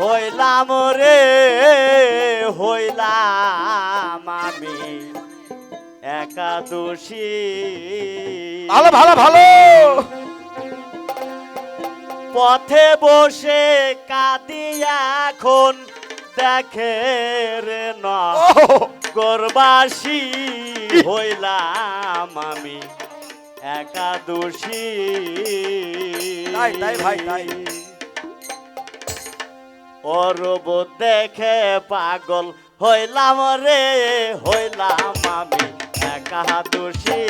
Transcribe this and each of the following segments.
হইলাম রে হইলাম আমি একাদশী ভালো ভালো ভালো। পথে বসে কাঁদি এখন দেখে রে না গরবাসী হইলাম আমি একাদশী তাই, তাই ভাই, তাই। অরব দেখে পাগল হইলাম রে, হইলাম আমি একাদশী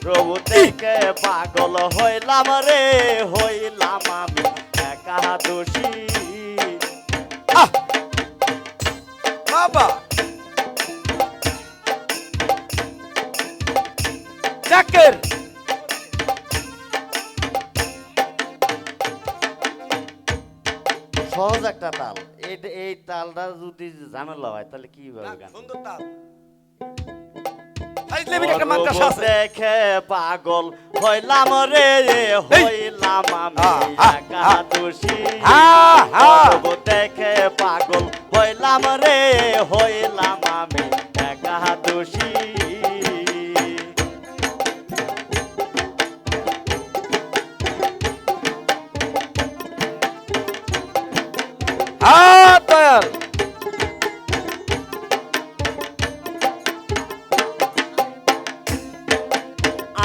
প্রভু দেখে পাগল হইলাম রে, হইলাম আমি একাদশী আহ! বাবা! জাকের সহজ একটা তাল। এই এই তালটা যদি ঝামেলা হয় তাহলে কি হবে গান? সুন্দর তাল। দেখে পাগল হইলাম রে হইলাম আমি দেখে পাগল হইলাম রে হইলাম আমি একাদশী হ্যাঁ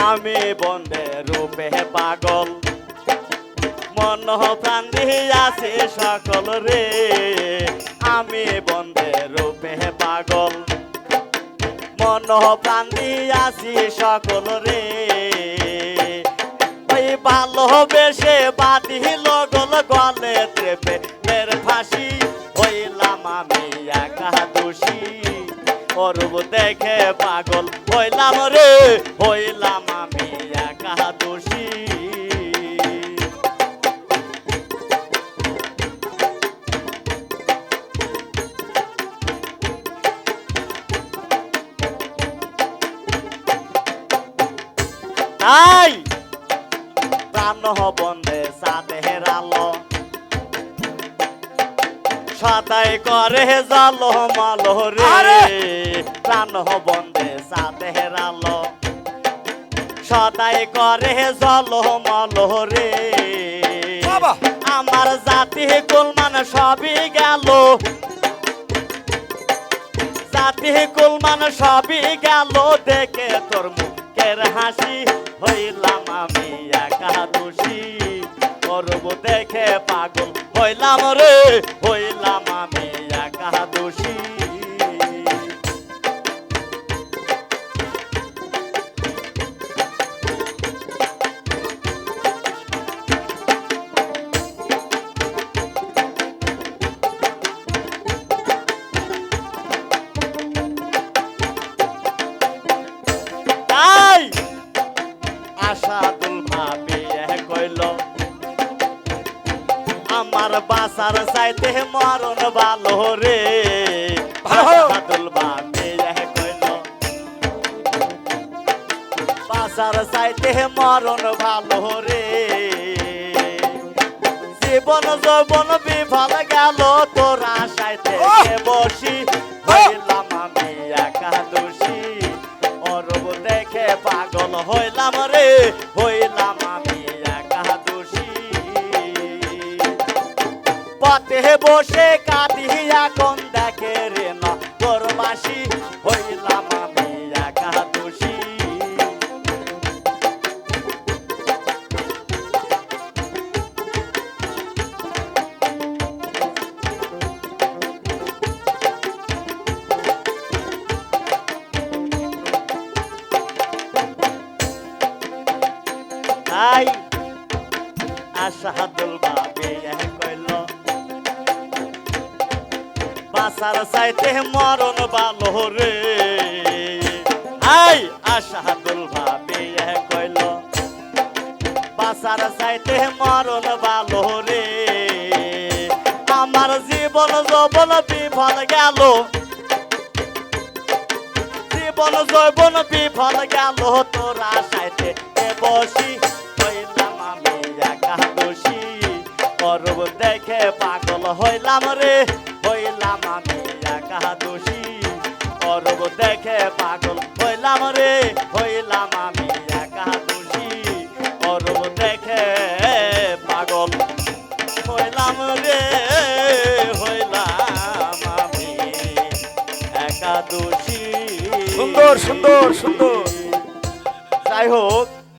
আমি বন্ধে রূপে পাগল। মন প্রাণ আছে সকল রে। আমি বন্ধে রূপে পাগল। মন প্রাণ আছি সকল রে। ওই ভালোবেসে বাঁধি লগল গলে ট্রেপে মের ফাঁসি। হইলাম আমি একা দোষী। অরূপ দেখে পাগল। হইলাম রে হইলাম আমি একা দোষী। প্রাণ বন্ধে সাথে আলো। সদাই করে জল মালো রে! প্রাণ বন্ধে সাথে আলো সদাই করে জল মালো রে! আমার জাতি কুলমান সবই গেল। জাতি কুলমান সবই গেল। দেখে তোর মুখের হাসি হইলাম আমি একা দোষী। করব দেখে পাগল। হইলাম রে হইলাম আমি একা দোষী। বাসার চাইতে মরণ ভালো রে। আশাদুল ভাবি কইল বাসার চাইতে মরণ ভালো রে। জীবন যৌবন বিফল গেল তোর আশাইতে ওহ! বসি হইলাম আমি একাদশী অরব দেখে পাগল হইলাম রে। হইলাম আমি পথে বসে কাঁদি এখন দেখে রে না তোর মাসি হইলাম আমি একাদশী তাই আশাহাদুল বাবে বাসার চাইতে মরণ ভালো রে। আই আশাহাদুল বাবে কইল, বাসার চাইতে মরণ ভালো রে। আমার জীবন যৌবন বিফল গেল। জীবন যৌবন বিফল গেল, তোর এ বসি? হইলাম আমি একা দোষী অরূপ দেখে পাগল হইলাম রে। অরূপ দেখে পাগল। হইলাম রে, হইলাম আমি একা দোষী অরূপ দেখে পাগল। হইলাম রে, হইলাম আমি একা দোষী সুন্দর সুন্দর সুন্দর। যাই হোক